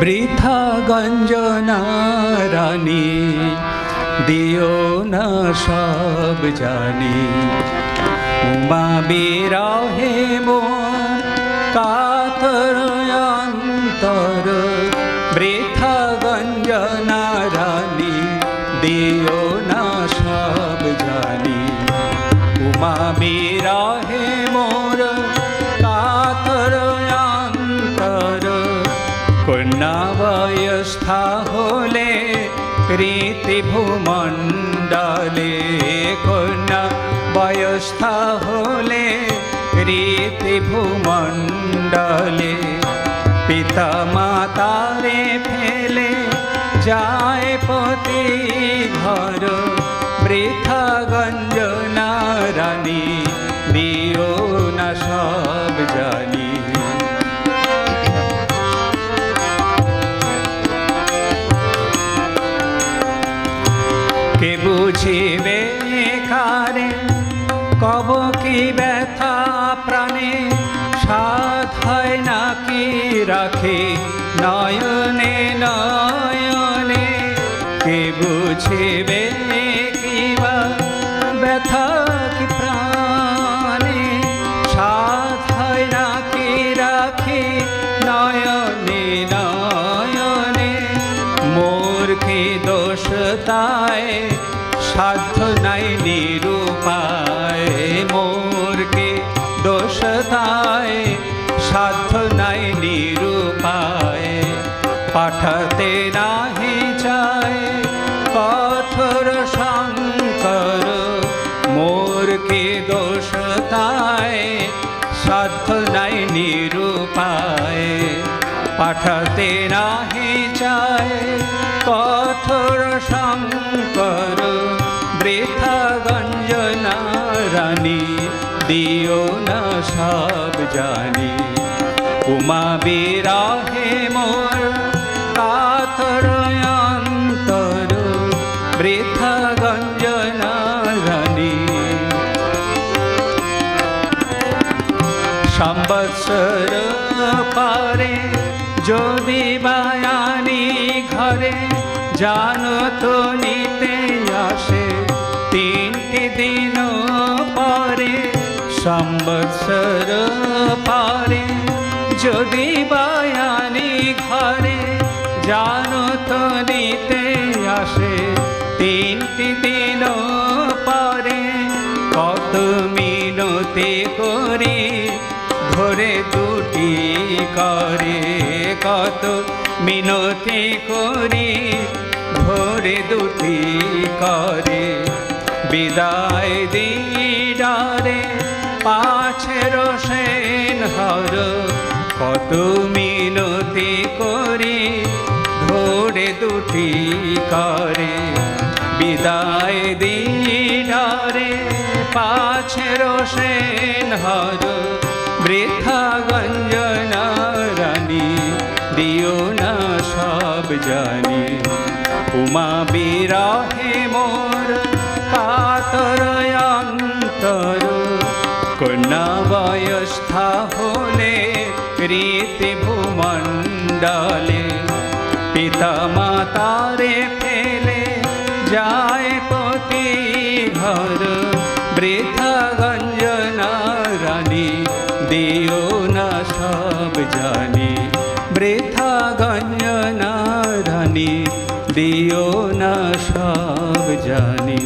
বৃথা গঞ্জনা রানী, দিও না সব জানি। উমা বিরহে কাতর অন্তর বৃথা গঞ্জনা রানী, দিও না সব জানি। উমা বিরহে রীতি ভূমণ্ডলে কন্যা বয়স্থা হলে রীতি ভূমণ্ডলে পিতা মাতারে ফেলে যায় পতি ঘর বৃথা বুঝিবে কারে কব কি ব্যথা প্রাণে? সাধ হয় নাকি রাখে? নয়নে নয়নে পাঠাতে নাহি চায়। কঠোর শঙ্কর, মোর কি দোষ তাই? সাধ্য নাই নিরূপায়। পাঠাতে নাহি চায়। কঠোর শঙ্কর, বৃথা গঞ্জনা রানী, দিও না সব জানি। উমা বিরাহে মোর সম্বৎসর পারে, যদি বায়ানি ঘরে জানো তো নিতে আসে, তিনটি দিন পরে সম্বৎসর পারে, যদি বায়ানি ঘরে জানো তো নিতে আসে, তিনটি দিন পরে কত মিনতি করি ধরে দুটি করে, কত মিনতি করি, ধরে দুটি করে। বিদায় দিডারে পাছের সেন হর, কত মিনতি করি, ধরে দুটি করে। বিদায় দিডারে পাছের সেন হর বৃথা গঞ্জনা রানী দিও না সব জানি। উমা বিরাহে মোর কাতর অন্তর কন্যা বয়স্থা হলে রীতি ভূমণ্ডলে। পিতা মাতারে ফেলে যায় পতি ঘর বৃথা গঞ্জনা রানী দিও না সব জানি। বৃথা গঞ্জনা রানী দিও না সব জানি।